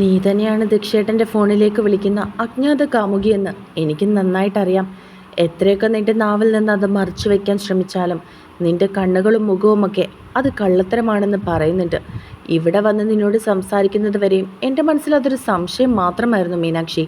നീ തന്നെയാണ് ദക്ഷേട്ടന്റെ ഫോണിലേക്ക് വിളിക്കുന്ന അജ്ഞാത കാമുകിയെന്ന് എനിക്ക് നന്നായിട്ടറിയാം. എത്രയൊക്കെ നിന്റെ നാവിൽ നിന്ന് അത് മറച്ചു വയ്ക്കാൻ ശ്രമിച്ചാലും നിന്റെ കണ്ണുകളും മുഖവുമൊക്കെ അത് കള്ളത്തരമാണെന്ന് പറയുന്നുണ്ട്. ഇവിടെ വന്ന് നിന്നോട് സംസാരിക്കുന്നത് വരെയും എന്റെ മനസ്സിൽ അതൊരു സംശയം മാത്രമായിരുന്നു മീനാക്ഷി.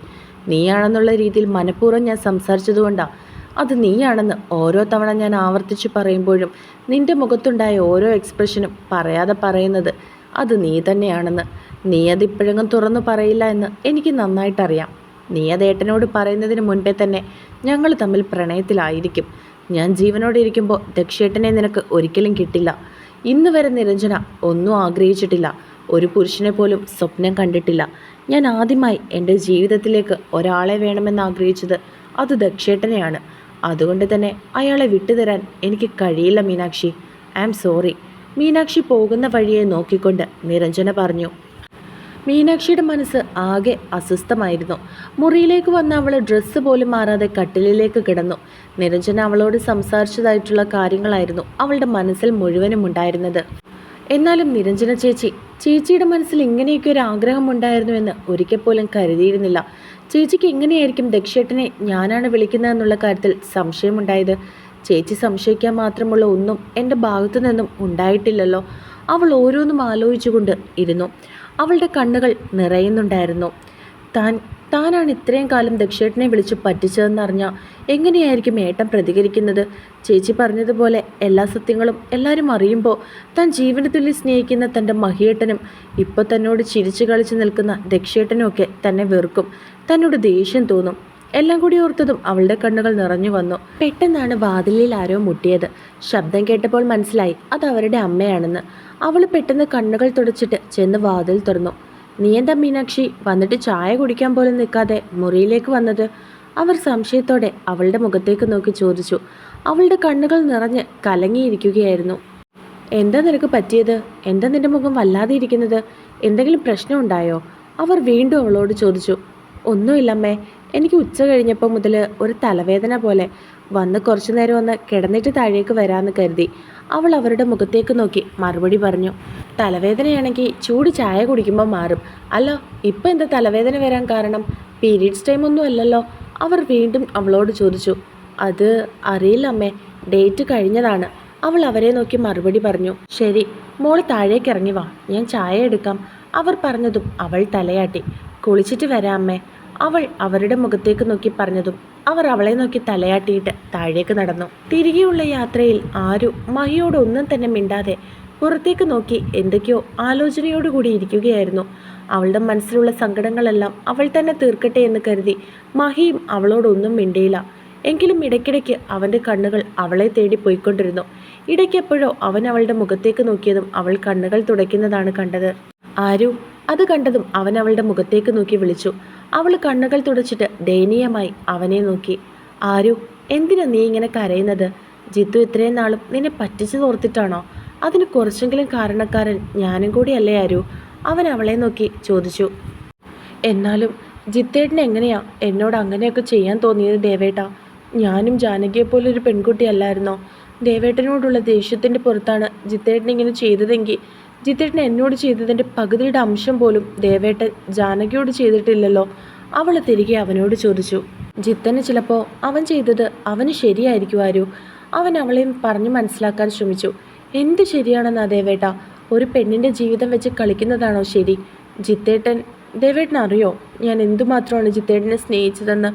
നീയാണെന്നുള്ള രീതിയിൽ മനഃപൂർവം ഞാൻ സംസാരിച്ചതുകൊണ്ടാണ് അത് നീയാണെന്ന് ഓരോ തവണ ഞാൻ ആവർത്തിച്ച് പറയുമ്പോഴും നിന്റെ മുഖത്തുണ്ടായ ഓരോ എക്സ്പ്രഷനും പറയാതെ പറയുന്നത് അത് നീ തന്നെയാണെന്ന്. നീ അത് ഇപ്പോഴെങ്ങും തുറന്നു പറയില്ല എന്ന് എനിക്ക് നന്നായിട്ടറിയാം. നീ അത് ഏട്ടനോട് പറയുന്നതിന് മുൻപേ തന്നെ ഞങ്ങൾ തമ്മിൽ പ്രണയത്തിലായിരിക്കും. ഞാൻ ജീവനോടെ ഇരിക്കുമ്പോൾ ദക്ഷേട്ടനെ നിനക്ക് ഒരിക്കലും കിട്ടില്ല. ഇന്ന് വരെ നിരഞ്ജന ഒന്നും ആഗ്രഹിച്ചിട്ടില്ല. ഒരു പുരുഷനെ പോലും സ്വപ്നം കണ്ടിട്ടില്ല. ഞാൻ ആദ്യമായി എന്റെ ജീവിതത്തിലേക്ക് ഒരാളെ വേണമെന്ന് ആഗ്രഹിച്ചത് അത് ദക്ഷേട്ടനെയാണ്. അതുകൊണ്ട് തന്നെ അയാളെ വിട്ടുതരാൻ എനിക്ക് കഴിയില്ല Meenakshi. I am sorry. Meenakshi പോകുന്ന വഴിയെ നോക്കിക്കൊണ്ട് നിരഞ്ജന പറഞ്ഞു. മീനാക്ഷിയുടെ മനസ്സ് ആകെ അസ്വസ്ഥമായിരുന്നു. മുറിയിലേക്ക് വന്ന അവൾ ഡ്രസ്സ് പോലും മാറാതെ കട്ടിലിലേക്ക് കിടന്നു. നിരഞ്ജന അവളോട് സംസാരിച്ചതായിട്ടുള്ള കാര്യങ്ങളായിരുന്നു അവളുടെ മനസ്സിൽ മുഴുവനും ഉണ്ടായിരുന്നത്. എന്നാലും നിരഞ്ജന ചേച്ചി ചേച്ചിയുടെ മനസ്സിൽ ഇങ്ങനെയൊക്കെ ഒരു ആഗ്രഹം ഉണ്ടായിരുന്നുവെന്ന് ഒരിക്കൽ പോലും കരുതിയിരുന്നില്ല. ചേച്ചിക്ക് എങ്ങനെയായിരിക്കും ദക്ഷേട്ടനെ ഞാനാണ് വിളിക്കുന്നതെന്നുള്ള കാര്യത്തിൽ സംശയമുണ്ടായത്? ചേച്ചി സംശയിക്കാൻ മാത്രമുള്ള ഒന്നും എന്റെ ഭാഗത്തു നിന്നും ഉണ്ടായിട്ടില്ലല്ലോ. അവൾ ഓരോന്നും ആലോചിച്ചുകൊണ്ട് ഇരുന്നു. അവളുടെ കണ്ണുകൾ നിറയുന്നുണ്ടായിരുന്നു. താൻ താനാണ് ഇത്രയും കാലം ദക്ഷേട്ടനെ വിളിച്ച് പറ്റിച്ചതെന്നറിഞ്ഞാൽ എങ്ങനെയായിരിക്കും ഏട്ടൻ പ്രതികരിക്കുന്നത്? ചേച്ചി പറഞ്ഞതുപോലെ എല്ലാ സത്യങ്ങളും എല്ലാവരും അറിയുമ്പോൾ താൻ ജീവന സ്നേഹിക്കുന്ന തന്റെ മഹിയേട്ടനും ഇപ്പോൾ തന്നോട് ചിരിച്ചു കളിച്ച് നിൽക്കുന്ന ദക്ഷേട്ടനും ഒക്കെ തന്നെ വെറുക്കും. തന്നോട് ദേഷ്യം തോന്നും. എല്ലാം കൂടി ഓർത്തതും അവളുടെ കണ്ണുകൾ നിറഞ്ഞു വന്നു. പെട്ടെന്നാണ് വാതിലിൽ ആരോ മുട്ടിയത്. ശബ്ദം കേട്ടപ്പോൾ മനസ്സിലായി അത് അവരുടെ അമ്മയാണെന്ന്. അവൾ പെട്ടെന്ന് കണ്ണുകൾ തുടച്ചിട്ട് ചെന്ന് വാതിൽ തുറന്നു. നീ എന്താ മീനാക്ഷി? വന്നിട്ട് ചായ കുടിക്കാൻ പോലും നിൽക്കാതെ മുറിയിലേക്ക് വന്നത്? അവർ സംശയത്തോടെ അവളുടെ മുഖത്തേക്ക് നോക്കി ചോദിച്ചു. അവളുടെ കണ്ണുകൾ നിറഞ്ഞ് കലങ്ങിയിരിക്കുകയായിരുന്നു. എന്താ നിനക്ക് പറ്റിയത്? എന്താ നിന്റെ മുഖം വല്ലാതെ ഇരിക്കുന്നത്? എന്തെങ്കിലും പ്രശ്നമുണ്ടായോ അവർ വീണ്ടും അവളോട് ചോദിച്ചു. ഒന്നുമില്ലമ്മേ എനിക്ക് ഉച്ച കഴിഞ്ഞപ്പോൾ മുതൽ ഒരു തലവേദന പോലെ വന്ന് കുറച്ചു നേരം ഒന്ന് കിടന്നിട്ട് താഴേക്ക് വരാമെന്ന് കരുതി. അവൾ അവരുടെ മുഖത്തേക്ക് നോക്കി. മറുപടി പറഞ്ഞു തലവേദനയാണെങ്കിൽ ചൂട് ചായ കുടിക്കുമ്പോൾ മാറും. അല്ലോ ഇപ്പം എന്താ തലവേദന വരാൻ കാരണം? പീരീഡ്സ് ഒന്നും അല്ലല്ലോ. അവർ വീണ്ടും അവളോട് ചോദിച്ചു അത് അറിയില്ല അമ്മേ ഡേറ്റ് കഴിഞ്ഞതാണ്. അവൾ അവരെ നോക്കി മറുപടി പറഞ്ഞു ശരി മോൾ താഴേക്ക് ഇറങ്ങി വാ. ഞാൻ ചായ എടുക്കാം. അവർ പറഞ്ഞതും അവൾ തലയാട്ടി കുളിച്ചിട്ട് വരാം അമ്മേ. അവൾ അവരുടെ മുഖത്തേക്ക് നോക്കി പറഞ്ഞതും അവർ അവളെ നോക്കി തലയാട്ടിയിട്ട് താഴേക്ക് നടന്നു. തിരികെയുള്ള യാത്രയിൽ ആരും മഹിയോട് ഒന്നും തന്നെ മിണ്ടാതെ പുറത്തേക്ക് നോക്കി എന്തൊക്കെയോ ആലോചനയോടുകൂടി ഇരിക്കുകയായിരുന്നു. അവളുടെ മനസ്സിലുള്ള സങ്കടങ്ങളെല്ലാം അവൾ തന്നെ തീർക്കട്ടെ എന്ന് കരുതി മഹിയും അവളോടൊന്നും മിണ്ടിയില്ല. എങ്കിലും ഇടയ്ക്കിടയ്ക്ക് അവന്റെ കണ്ണുകൾ അവളെ തേടി പോയിക്കൊണ്ടിരുന്നു. ഇടയ്ക്കെപ്പോഴോ അവൻ അവളുടെ മുഖത്തേക്ക് നോക്കിയതും അവൾ കണ്ണുകൾ തുടയ്ക്കുന്നതാണ് കണ്ടത്. ആരു അത് കണ്ടതും അവൻ അവളുടെ മുഖത്തേക്ക് നോക്കി വിളിച്ചു. അവൾ കണ്ണുകൾ തുടച്ചിട്ട് ദയനീയമായി അവനെ നോക്കി. ആരു എന്തിനാ നീ ഇങ്ങനെ കരയുന്നത്? ജിത്തു ഇത്രയും നാളും നിന്നെ പറ്റിച്ചു തോർത്തിട്ടാണോ? അതിന് കുറച്ചെങ്കിലും കാരണക്കാരൻ ഞാനും കൂടിയല്ലേ ആരു? അവൻ അവളെ നോക്കി ചോദിച്ചു. എന്നാലും ജിത്തേട്ടന് എങ്ങനെയാ? എന്നോട് അങ്ങനെയൊക്കെ ചെയ്യാൻ തോന്നിയത് ദേവേട്ട. ഞാനും ജാനകിയെ പോലൊരു പെൺകുട്ടിയല്ലായിരുന്നോ? ദേവേട്ടനോടുള്ള ദേഷ്യത്തിന്റെ പുറത്താണ് ജിത്തേട്ടൻ ഇങ്ങനെ ചെയ്തതെങ്കിൽ ജിത്തേട്ടൻ എന്നോട് ചെയ്തതിന്റെ പകുതിയുടെ അംശം പോലും ദേവേട്ടൻ ജാനകിയോട് ചെയ്തിട്ടില്ലല്ലോ. അവൾ തിരികെ അവനോട് ചോദിച്ചു. ജിത്തന് ചിലപ്പോൾ അവൻ ചെയ്തത് അവന് ശരിയായിരിക്കുമാരൂ അവൻ അവളെയും പറഞ്ഞു മനസ്സിലാക്കാൻ ശ്രമിച്ചു. എന്ത് ശരിയാണെന്നാ ദേവേട്ട? ഒരു പെണ്ണിന്റെ ജീവിതം വെച്ച് കളിക്കുന്നതാണോ ശരി? ജിത്തേട്ടൻ ദേവേട്ടൻ അറിയോ? ഞാൻ എന്തുമാത്രമാണ് ജിത്തേട്ടനെ സ്നേഹിച്ചതെന്ന്?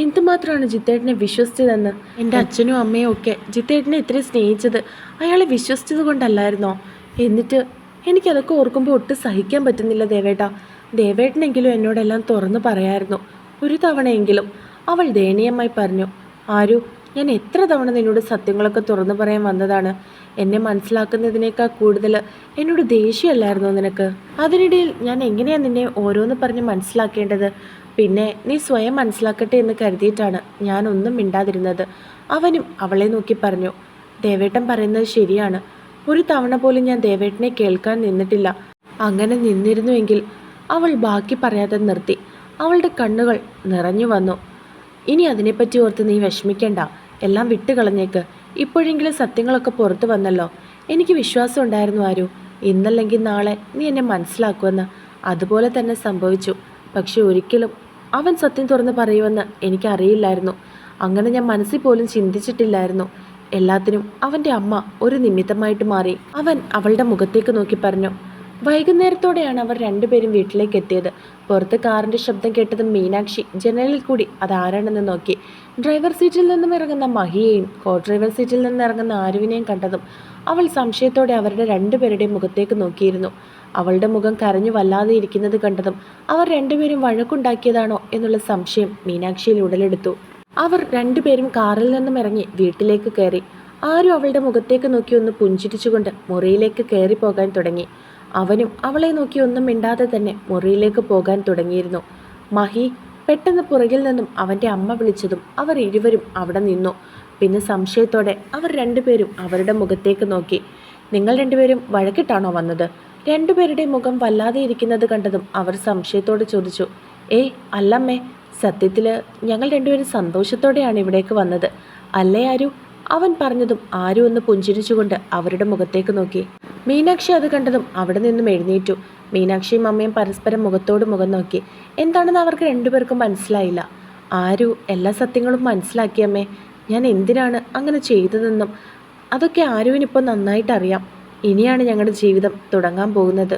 എന്തുമാത്രമാണ് ജിത്തേട്ടനെ വിശ്വസിച്ചതെന്ന്? എന്റെ അച്ഛനും അമ്മയും ഒക്കെ ജിത്തേട്ടനെ ഇത്രയും സ്നേഹിച്ചത് അയാളെ വിശ്വസിച്ചത് കൊണ്ടല്ലായിരുന്നോ? എന്നിട്ട് എനിക്കതൊക്കെ ഓർക്കുമ്പോൾ ഒട്ടും സഹിക്കാൻ പറ്റുന്നില്ല ദേവേട്ട. ദേവേട്ടനെങ്കിലും എന്നോടെല്ലാം തുറന്നു പറയായിരുന്നു. ഒരു തവണയെങ്കിലും. അവൾ ദയനീയമായി പറഞ്ഞു ആരു ഞാൻ എത്ര തവണ നിന്നോട് സത്യങ്ങളൊക്കെ തുറന്നു പറയാൻ വന്നതാണ്? എന്നെ മനസ്സിലാക്കുന്നതിനേക്കാൾ കൂടുതൽ എന്നോട് ദേഷ്യമല്ലായിരുന്നോ നിനക്ക്? അതിനിടയിൽ ഞാൻ എങ്ങനെയാണ് നിന്നെ ഓരോന്ന് പറഞ്ഞ് മനസ്സിലാക്കേണ്ടത്? പിന്നെ നീ സ്വയം മനസ്സിലാക്കട്ടെ എന്ന് കരുതിയിട്ടാണ് ഞാനൊന്നും മിണ്ടാതിരുന്നത്. അവനും അവളെ നോക്കി പറഞ്ഞു ദേവേട്ടൻ പറയുന്നത് ശരിയാണ്. ഒരു തവണ പോലും ഞാൻ ദേവേട്ടനെ കേൾക്കാൻ നിന്നിട്ടില്ല. അങ്ങനെ നിന്നിരുന്നുവെങ്കിൽ അവൾ ബാക്കി പറയാതെ നിർത്തി. അവളുടെ കണ്ണുകൾ നിറഞ്ഞു വന്നു. ഇനി അതിനെപ്പറ്റി ഓർത്ത് നീ വിഷമിക്കണ്ട. എല്ലാം വിട്ടുകളഞ്ഞേക്ക്. ഇപ്പോഴെങ്കിലും സത്യങ്ങളൊക്കെ പുറത്തു വന്നല്ലോ. എനിക്ക് വിശ്വാസം ഉണ്ടായിരുന്നു ആരു. ഇന്നല്ലെങ്കിൽ നാളെ നീ എന്നെ മനസ്സിലാക്കുമെന്ന്. അതുപോലെ തന്നെ സംഭവിച്ചു. പക്ഷെ ഒരിക്കലും അവൻ സത്യം തുറന്ന് പറയുമെന്ന് എനിക്കറിയില്ലായിരുന്നു. അങ്ങനെ ഞാൻ മനസ്സിൽ പോലും ചിന്തിച്ചിട്ടില്ലായിരുന്നു. എല്ലാത്തിനും അവന്റെ അമ്മ ഒരു നിമിത്തമായിട്ട് മാറി. അവൻ അവളുടെ മുഖത്തേക്ക് നോക്കി പറഞ്ഞു വൈകുന്നേരത്തോടെയാണ് അവർ രണ്ടുപേരും വീട്ടിലേക്ക് എത്തിയത്. പുറത്ത് കാറിന്റെ ശബ്ദം കേട്ടതും മീനാക്ഷി ജനലിൽ കൂടി അതാരാണെന്ന് നോക്കി. ഡ്രൈവർ സീറ്റിൽ നിന്നും ഇറങ്ങുന്ന മഹിയെയും കോ ഡ്രൈവർ സീറ്റിൽ നിന്ന് ഇറങ്ങുന്ന ആരുവിനെയും കണ്ടതും അവൾ സംശയത്തോടെ അവരുടെ രണ്ടുപേരുടെയും മുഖത്തേക്ക് നോക്കിയിരുന്നു. അവളുടെ മുഖം കരഞ്ഞു വല്ലാതെ ഇരിക്കുന്നത് കണ്ടതും അവർ രണ്ടുപേരും വഴക്കുണ്ടാക്കിയതാണോ എന്നുള്ള സംശയം മീനാക്ഷിയിൽ ഉടലെടുത്തു. അവർ രണ്ടുപേരും കാറിൽ നിന്നും ഇറങ്ങി വീട്ടിലേക്ക് കയറി. ആരും അവളുടെ മുഖത്തേക്ക് നോക്കി ഒന്ന് പുഞ്ചിരിച്ചുകൊണ്ട് മുറിയിലേക്ക് കയറി പോകാൻ തുടങ്ങി. അവനും അവളെ നോക്കി ഒന്നും മിണ്ടാതെ തന്നെ മുറിയിലേക്ക് പോകാൻ തുടങ്ങിയിരുന്നു. മഹി പെട്ടെന്ന് പുറകിൽ നിന്നും അവന്റെ അമ്മ വിളിച്ചതും അവർ ഇരുവരും അവിടെ നിന്നു. പിന്നെ സംശയത്തോടെ അവർ രണ്ടുപേരും അവരുടെ മുഖത്തേക്ക് നോക്കി. നിങ്ങൾ രണ്ടുപേരും വഴക്കിട്ടാണോ വന്നത്? രണ്ടുപേരുടെ മുഖം വല്ലാതെ ഇരിക്കുന്നത് കണ്ടതും അവർ സംശയത്തോടെ ചോദിച്ചു. ഏയ് അല്ലമ്മേ സത്യത്തിൽ ഞങ്ങൾ രണ്ടുപേരും സന്തോഷത്തോടെയാണ് ഇവിടേക്ക് വന്നത്. അല്ലേ ആരു? അവൻ പറഞ്ഞതും ആരു ഒന്ന് പുഞ്ചിരിച്ചുകൊണ്ട് അവരുടെ മുഖത്തേക്ക് നോക്കി. മീനാക്ഷി അത് കണ്ടതും അവിടെ നിന്നും എഴുന്നേറ്റു. മീനാക്ഷിയും അമ്മയും പരസ്പരം മുഖത്തോട് മുഖം നോക്കി. എന്താണെന്ന് അവർക്ക് രണ്ടുപേർക്കും മനസ്സിലായില്ല. ആരു എല്ലാ സത്യങ്ങളും മനസ്സിലാക്കിയമ്മേ ഞാൻ എന്തിനാണ് അങ്ങനെ ചെയ്തതെന്നും അതൊക്കെ ആരുവിനിപ്പോൾ നന്നായിട്ട് അറിയാം ഇനിയാണ് ഞങ്ങളുടെ ജീവിതം തുടങ്ങാൻ പോകുന്നത്.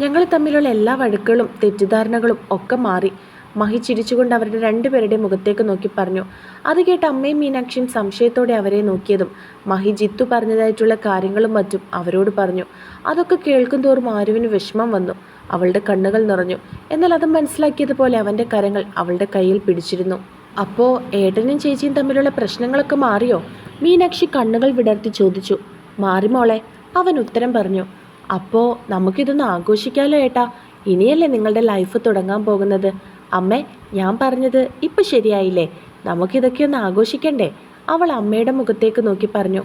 ഞങ്ങൾ തമ്മിലുള്ള എല്ലാ വഴക്കുകളും തെറ്റിദ്ധാരണകളും ഒക്കെ മാറി. മഹി ചിരിച്ചുകൊണ്ട് അവരുടെ രണ്ടുപേരുടെ മുഖത്തേക്ക് നോക്കി പറഞ്ഞു. അത് കേട്ട് അമ്മയും മീനാക്ഷിയും സംശയത്തോടെ അവരെ നോക്കിയതും മഹി ജിത്തു പറഞ്ഞതായിട്ടുള്ള കാര്യങ്ങളും മറ്റും അവരോട് പറഞ്ഞു. അതൊക്കെ കേൾക്കും തോറും ആരുവിന് വിഷമം വന്നു. അവളുടെ കണ്ണുകൾ നിറഞ്ഞു. എന്നാൽ അത് മനസ്സിലാക്കിയതുപോലെ അവന്റെ കരങ്ങൾ അവളുടെ കയ്യിൽ പിടിച്ചിരുന്നു. അപ്പോൾ ഏട്ടനും ചേച്ചിയും തമ്മിലുള്ള പ്രശ്നങ്ങളൊക്കെ മാറിയോ? മീനാക്ഷി കണ്ണുകൾ വിടർത്തി ചോദിച്ചു. മാറി മോളെ അവൻ ഉത്തരം പറഞ്ഞു. അപ്പോൾ നമുക്കിതൊന്ന് ആഘോഷിക്കാലോ ഏട്ടാ? ഇനിയല്ലേ നിങ്ങളുടെ ലൈഫ് തുടങ്ങാൻ പോകുന്നത്? അമ്മേ ഞാൻ പറഞ്ഞത് ഇപ്പം ശരിയായില്ലേ? നമുക്കിതൊക്കെ ഒന്ന് ആഘോഷിക്കണ്ടേ? അവൾ അമ്മയുടെ മുഖത്തേക്ക് നോക്കി പറഞ്ഞു.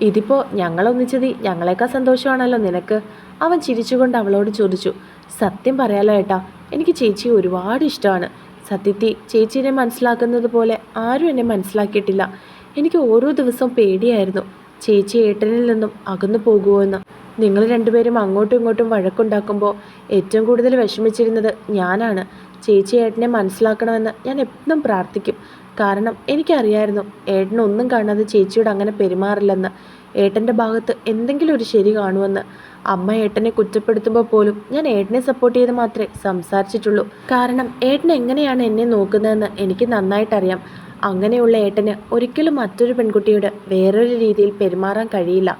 ഇതിപ്പോൾ ഞങ്ങളൊന്നിച്ചതി ഞങ്ങളെക്കാൾ സന്തോഷമാണല്ലോ നിനക്ക്. അവൻ ചിരിച്ചുകൊണ്ട് അവളോട് ചോദിച്ചു. സത്യം പറയാലോ ഏട്ടാ എനിക്ക് ചേച്ചി ഒരുപാട് ഇഷ്ടമാണ്. സത്യത്തി ചേച്ചീനെ മനസ്സിലാക്കുന്നത് പോലെ ആരും എന്നെ മനസ്സിലാക്കിയിട്ടില്ല. എനിക്ക് ഓരോ ദിവസവും പേടിയായിരുന്നു ചേച്ചി ഏട്ടനിൽ നിന്നും അകന്നു പോകുമോ എന്ന്. നിങ്ങൾ രണ്ടുപേരും അങ്ങോട്ടും ഇങ്ങോട്ടും വഴക്കുണ്ടാക്കുമ്പോൾ ഏറ്റവും കൂടുതൽ വിഷമിച്ചിരുന്നത് ഞാനാണ്. ചേച്ചി ഏട്ടനെ മനസ്സിലാക്കണമെന്ന് ഞാൻ എപ്പോഴും പ്രാർത്ഥിക്കും. കാരണം എനിക്കറിയായിരുന്നു ഏട്ടനൊന്നും കാണാതെ ചേച്ചിയോട് അങ്ങനെ പെരുമാറില്ലെന്ന്. ഏട്ടന്റെ ഭാഗത്ത് എന്തെങ്കിലും ഒരു ശരി കാണുമെന്ന്. അമ്മ ഏട്ടനെ കുറ്റപ്പെടുത്തുമ്പോൾ പോലും ഞാൻ ഏട്ടനെ സപ്പോർട്ട് ചെയ്ത് മാത്രമേ സംസാരിച്ചിട്ടുള്ളൂ. കാരണം ഏട്ടൻ എങ്ങനെയാണ് എന്നെ നോക്കുന്നതെന്ന് എനിക്ക് നന്നായിട്ടറിയാം. അങ്ങനെയുള്ള ഏട്ടന് ഒരിക്കലും മറ്റൊരു പെൺകുട്ടിയോട് വേറൊരു രീതിയിൽ പെരുമാറാൻ കഴിയില്ല.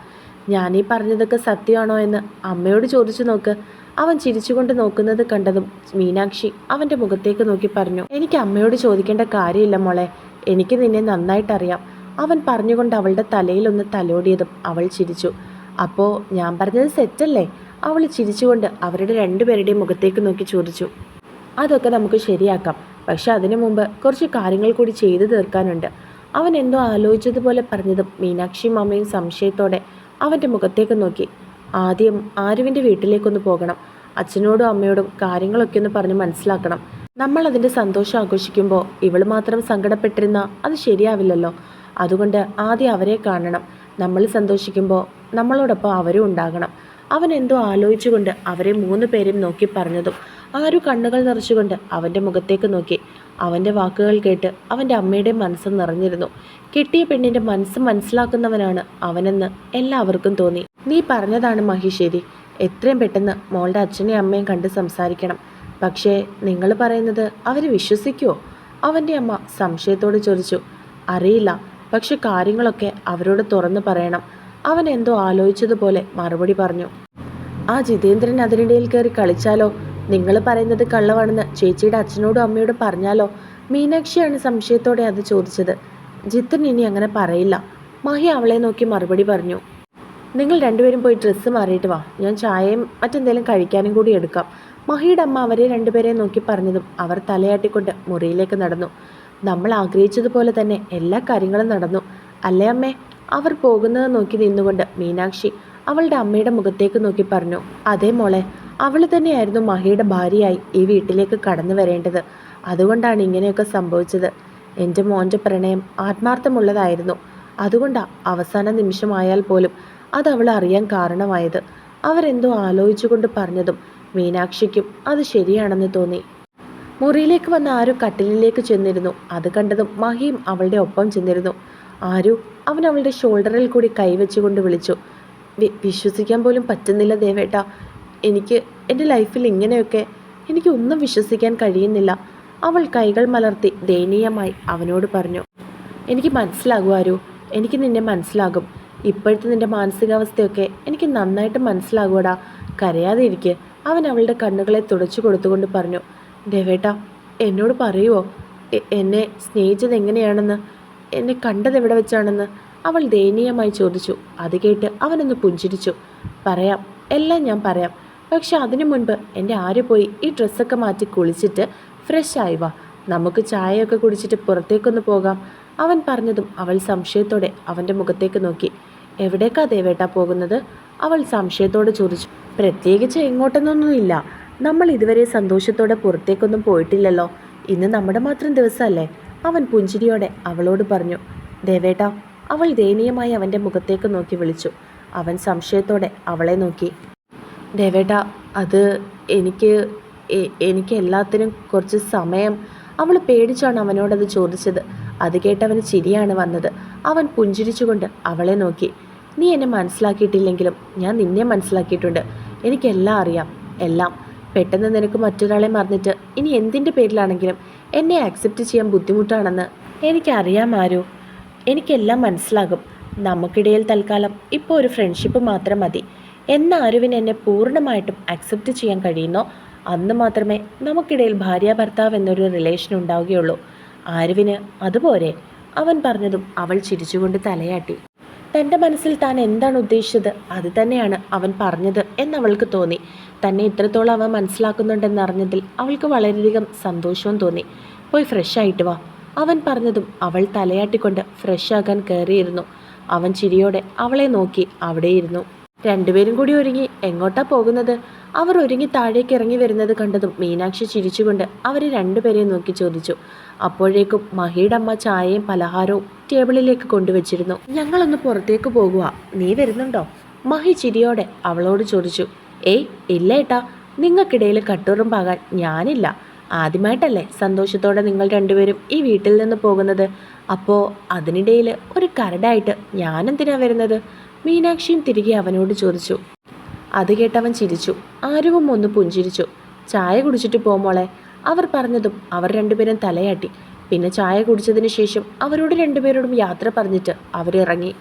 ഞാനീ പറഞ്ഞതൊക്കെ സത്യമാണോ എന്ന് അമ്മയോട് ചോദിച്ചു നോക്ക്. അവൻ ചിരിച്ചുകൊണ്ട് നോക്കുന്നത് കണ്ടതും മീനാക്ഷി അവന്റെ മുഖത്തേക്ക് നോക്കി പറഞ്ഞു എനിക്ക് അമ്മയോട് ചോദിക്കേണ്ട കാര്യമില്ല മോളെ. എനിക്ക് നിന്നെ നന്നായിട്ടറിയാം. അവൻ പറഞ്ഞുകൊണ്ട് അവളുടെ തലയിലൊന്ന് തലോടിയതും അവൾ ചിരിച്ചു. അപ്പോൾ ഞാൻ പറഞ്ഞത് സെറ്റല്ലേ? അവൾ ചിരിച്ചുകൊണ്ട് അവരുടെ രണ്ടുപേരുടെയും മുഖത്തേക്ക് നോക്കി ചോദിച്ചു. അതൊക്കെ നമുക്ക് ശരിയാക്കാം. പക്ഷെ അതിനു മുമ്പ് കുറച്ച് കാര്യങ്ങൾ കൂടി ചെയ്തു തീർക്കാനുണ്ട്. അവൻ എന്തോ ആലോചിച്ചതുപോലെ പറഞ്ഞതും മീനാക്ഷി അമ്മയും സംശയത്തോടെ അവന്റെ മുഖത്തേക്ക് നോക്കി. ആദ്യം ആരുവിന്റെ വീട്ടിലേക്കൊന്ന് പോകണം. അച്ഛനോടും അമ്മയോടും കാര്യങ്ങളൊക്കെ ഒന്ന് പറഞ്ഞ് മനസ്സിലാക്കണം. നമ്മൾ അതിന്റെ സന്തോഷം ആഘോഷിക്കുമ്പോൾ ഇവൾ മാത്രം സങ്കടപ്പെട്ടിരുന്ന അത് ശരിയാവില്ലല്ലോ. അതുകൊണ്ട് ആദ്യം അവരെ കാണണം. നമ്മൾ സന്തോഷിക്കുമ്പോൾ നമ്മളോടൊപ്പം അവരും ഉണ്ടാകണം. അവൻ എന്തോ ആലോചിച്ചുകൊണ്ട് അവരെ മൂന്ന് പേരും നോക്കി പറഞ്ഞതും ആരും കണ്ണുകൾ നിറച്ചുകൊണ്ട് അവന്റെ മുഖത്തേക്ക് നോക്കി. അവന്റെ വാക്കുകൾ കേട്ട് അവന്റെ അമ്മയുടെ മനസ്സ് നിറഞ്ഞിരുന്നു. കെട്ടിയ പെണ്ണിന്റെ മനസ്സ് മനസ്സിലാക്കുന്നവനാണ് അവനെന്ന് എല്ലാവർക്കും തോന്നി. നീ പറഞ്ഞതാണ് മഹിശേരി എത്രയും പെട്ടെന്ന് മോളുടെ അച്ഛനെയും അമ്മയും കണ്ട് സംസാരിക്കണം. പക്ഷേ നിങ്ങൾ പറയുന്നത് അവർ വിശ്വസിക്കുമോ അവന്റെ അമ്മ സംശയത്തോട് ചോദിച്ചു. അറിയില്ല. പക്ഷെ കാര്യങ്ങളൊക്കെ അവരോട് തുറന്നു പറയണം. അവൻ എന്തോ ആലോചിച്ചതുപോലെ മറുപടി പറഞ്ഞു. ആ ജിതേന്ദ്രൻ അതിനിടയിൽ കയറി കളിച്ചാലോ? നിങ്ങൾ പറയുന്നത് കള്ളവാണെന്ന് ചേച്ചിയുടെ അച്ഛനോടും അമ്മയോടും പറഞ്ഞാലോ? മീനാക്ഷിയാണ് സംശയത്തോടെ അത് ചോദിച്ചത്. ജിത്തൻ ഇനി അങ്ങനെ പറയില്ല. മഹി അവളെ നോക്കി മറുപടി പറഞ്ഞു. നിങ്ങൾ രണ്ടുപേരും പോയി ഡ്രസ്സ് മാറിയിട്ട് വാ. ഞാൻ ചായയും മറ്റെന്തെങ്കിലും കഴിക്കാനും കൂടി എടുക്കാം. മഹിയുടെ അമ്മ അവരെ രണ്ടുപേരെ നോക്കി പറഞ്ഞതും അവർ തലയാട്ടിക്കൊണ്ട് മുറിയിലേക്ക് നടന്നു. നമ്മൾ ആഗ്രഹിച്ചതുപോലെ തന്നെ എല്ലാ കാര്യങ്ങളും നടന്നു. അല്ലേ അമ്മേ? അവർ പോകുന്നത് നോക്കി നിന്നുകൊണ്ട് മീനാക്ഷി അവളുടെ അമ്മയുടെ മുഖത്തേക്ക് നോക്കി പറഞ്ഞു. അതേ മോളെ അവൾ തന്നെയായിരുന്നു മഹിയുടെ ഭാര്യയായി ഈ വീട്ടിലേക്ക് കടന്നു വരേണ്ടത്. അതുകൊണ്ടാണ് ഇങ്ങനെയൊക്കെ സംഭവിച്ചത്. എന്റെ മോന്റെ പ്രണയം ആത്മാർത്ഥമുള്ളതായിരുന്നു. അതുകൊണ്ടാ അവസാന നിമിഷമായാൽ പോലും അത് അവൾ അറിയാൻ കാരണമായത്. അവരെന്തോ ആലോചിച്ചുകൊണ്ട് പറഞ്ഞതും മീനാക്ഷിക്കും അത് ശരിയാണെന്ന് തോന്നി. മുറിയിലേക്ക് വന്ന ആരു കട്ടിലിലേക്ക് ചെന്നിരുന്നു. അത് കണ്ടതും മഹിയും അവളുടെ ഒപ്പം ചെന്നിരുന്നു. ആരു അവൻ അവളുടെ ഷോൾഡറിൽ കൂടി കൈവച്ചുകൊണ്ട് വിളിച്ചു. "വി- വിശ്വസിക്കാൻ പോലും പറ്റുന്നില്ല ദേവേട്ട. എനിക്ക് എന്റെ ലൈഫിൽ ഇങ്ങനെയൊക്കെ എനിക്ക് ഒന്നും വിശ്വസിക്കാൻ കഴിയുന്നില്ല. അവൾ കൈകൾ മലർത്തി ദയനീയമായി അവനോട് പറഞ്ഞു. എനിക്ക് മനസ്സിലാകും എനിക്ക് നിന്നെ മനസ്സിലാകും. ഇപ്പോഴത്തെ നിന്റെ മാനസികാവസ്ഥയൊക്കെ എനിക്ക് നന്നായിട്ട് മനസ്സിലാകൂടാ കരയാതെ ഇരിക്കെ. അവൻ അവളുടെ കണ്ണുകളെ തുടച്ചു കൊടുത്തുകൊണ്ട് പറഞ്ഞു ദേവേട്ട എന്നോട് പറയുമോ എന്നെ സ്നേഹിച്ചത് എങ്ങനെയാണെന്ന്? എന്നെ കണ്ടത് എവിടെ വെച്ചാണെന്ന്? അവൾ ദയനീയമായി ചോദിച്ചു. അത് കേട്ട് അവനൊന്ന് പുഞ്ചിരിച്ചു. പറയാം എല്ലാം ഞാൻ പറയാം. പക്ഷെ അതിനു മുൻപ് എന്റെ ആര് പോയി ഈ ഡ്രസ്സൊക്കെ മാറ്റി കുളിച്ചിട്ട് ഫ്രഷ് ആയി വാ. നമുക്ക് ചായയൊക്കെ കുടിച്ചിട്ട് പുറത്തേക്കൊന്ന് പോകാം. അവൻ പറഞ്ഞതും അവൾ സംശയത്തോടെ അവന്റെ മുഖത്തേക്ക് നോക്കി. എവിടേക്കാ ദേവേട്ട പോകുന്നത്? അവൾ സംശയത്തോടെ ചോദിച്ചു. പ്രത്യേകിച്ച് എങ്ങോട്ടെന്നൊന്നുമില്ല. നമ്മൾ ഇതുവരെ സന്തോഷത്തോടെ പുറത്തേക്കൊന്നും പോയിട്ടില്ലല്ലോ. ഇന്ന് നമ്മുടെ മാത്രം ദിവസമല്ലേ? അവൻ പുഞ്ചിരിയോടെ അവളോട് പറഞ്ഞു. ദേവേട്ട അവൾ ദയനീയമായി അവന്റെ മുഖത്തേക്ക് നോക്കി വിളിച്ചു. അവൻ സംശയത്തോടെ അവളെ നോക്കി. ദേവേട്ട അത് എനിക്ക് എനിക്ക് എല്ലാത്തിനും കുറച്ച് സമയം. അവൾ പേടിച്ചാണ് അവനോടത് ചോദിച്ചത്. അത് കേട്ടവന് ചിരിയാണ് വന്നത്. അവൻ പുഞ്ചിരിച്ചുകൊണ്ട് അവളെ നോക്കി. നീ എന്നെ മനസ്സിലാക്കിയിട്ടില്ലെങ്കിലും ഞാൻ നിന്നെ മനസ്സിലാക്കിയിട്ടുണ്ട്. എനിക്കെല്ലാം അറിയാം. എല്ലാം. പെട്ടെന്ന് നിനക്ക് മറ്റൊരാളെ മറന്നിട്ട് ഇനി എന്തിന്റെ പേരിലാണെങ്കിലും എന്നെ ആക്സെപ്റ്റ് ചെയ്യാൻ ബുദ്ധിമുട്ടാണെന്ന് എനിക്കറിയാം ആരോ. എനിക്കെല്ലാം മനസ്സിലാകും. നമുക്കിടയിൽ തൽക്കാലം ഇപ്പോൾ ഒരു ഫ്രണ്ട്ഷിപ്പ് മാത്രം മതി. എന്ന ആരുവിന് എന്നെ പൂർണമായിട്ടും അക്സെപ്റ്റ് ചെയ്യാൻ കഴിയുന്നോ? അന്ന് മാത്രമേ നമുക്കിടയിൽ ഭാര്യ ഭർത്താവ് എന്നൊരു റിലേഷൻ ഉണ്ടാവുകയുള്ളൂ. ആരുവിന് അതുപോലെ അവൻ പറഞ്ഞതും അവൾ ചിരിച്ചുകൊണ്ട് തലയാട്ടി. തന്റെ മനസ്സിൽ താൻ എന്താണ് ഉദ്ദേശിച്ചത്? അത് തന്നെയാണ് അവൻ പറഞ്ഞത് എന്നവൾക്ക് തോന്നി. തന്നെ ഇത്രത്തോളം അവൻ മനസ്സിലാക്കുന്നുണ്ടെന്നറിഞ്ഞതിൽ അവൾക്ക് വളരെയധികം സന്തോഷവും തോന്നി. പോയി ഫ്രഷ് ആയിട്ട് വാ. അവൻ പറഞ്ഞതും അവൾ തലയാട്ടിക്കൊണ്ട് ഫ്രഷ് ആകാൻ കയറിയിരുന്നു. അവൻ ചിരിയോടെ അവളെ നോക്കി അവിടെയിരുന്നു. രണ്ടുപേരും കൂടി ഒരുങ്ങി. എങ്ങോട്ടാ പോകുന്നത്? അവർ ഒരുങ്ങി താഴേക്ക് ഇറങ്ങി വരുന്നത് കണ്ടതും മീനാക്ഷി ചിരിച്ചുകൊണ്ട് അവരെ രണ്ടുപേരെയും നോക്കി ചോദിച്ചു. അപ്പോഴേക്കും മഹിയുടെ അമ്മ ചായയും പലഹാരവും ടേബിളിലേക്ക് കൊണ്ടുവച്ചിരുന്നു. ഞങ്ങളൊന്ന് പുറത്തേക്ക് പോകുക നീ വരുന്നുണ്ടോ? മഹി ചിരിയോടെ അവളോട് ചോദിച്ചു. ഏയ് ഇല്ല ഏട്ടാ. നിങ്ങൾക്കിടയിൽ കട്ടുറുമ്പാകാൻ ഞാനില്ല. ആദ്യമായിട്ടല്ലേ സന്തോഷത്തോടെ നിങ്ങൾ രണ്ടുപേരും ഈ വീട്ടിൽ നിന്ന് പോകുന്നത്. അപ്പോൾ അതിനിടയിൽ ഒരു കരടായിട്ട് ഞാനെന്തിനാ വരുന്നത്? മീനാക്ഷിയും തിരികെ അവനോട് ചോദിച്ചു. അത് കേട്ടവൻ ചിരിച്ചു. ആരുവും ഒന്ന് പുഞ്ചിരിച്ചു. ചായ കുടിച്ചിട്ട് പോമോളെ അവർ പറഞ്ഞതും അവർ രണ്ടുപേരും തലയാട്ടി. പിന്നെ ചായ കുടിച്ചതിന് ശേഷം അവരോട് രണ്ടുപേരോടും യാത്ര പറഞ്ഞിട്ട് അവരിറങ്ങി.